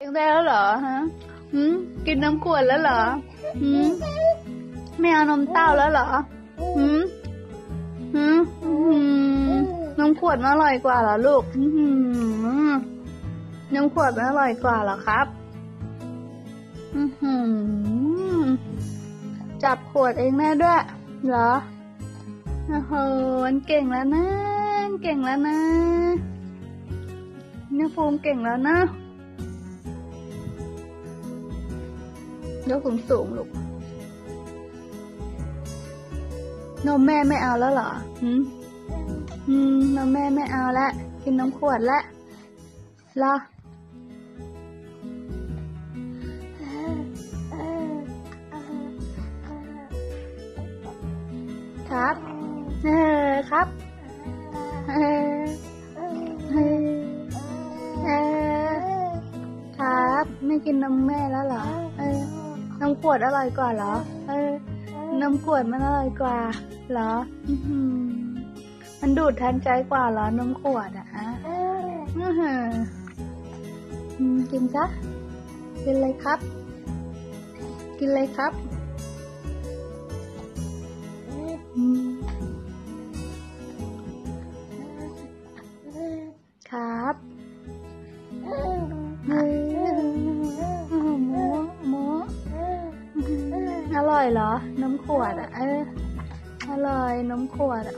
เองได้แล้วเหรอฮะหืมกินน้ำขวดแล้วเหรอหืมไม่เอานมเต้าแล้วเหรอหืมหืมหืมนมขวดมันอร่อยกว่าเหรอลูกหืมนมขวดมันอร่อยกว่าเหรอครับอือหือจับขวดเองแม่ด้วยเหรอโอ้โหมันเก่งแล้วนะ เก่งแล้วนะนี่ยภูมิเก่งแล้วนะ ยกสูงสูงลูก นมแม่ไม่เอาแล้วเหรอหืมอืมนมแม่ไม่เอาแล้วกินนมขวดแล้วรอครับ เออครับ เออ เออ เออ ครับ ไม่กินนมแม่แล้วเหรอ เออ นมขวดอร่อยกว่าเหรอ เออนมขวดมันอร่อยกว่าเหรอมันดูดทันใจกว่าเหรอนมขวดอะอือหือกินซะกินเลยครับ กินเลยครับ อืม อร่อยเหรอ นมขวดอะ เออ อร่อย นมขวดอะ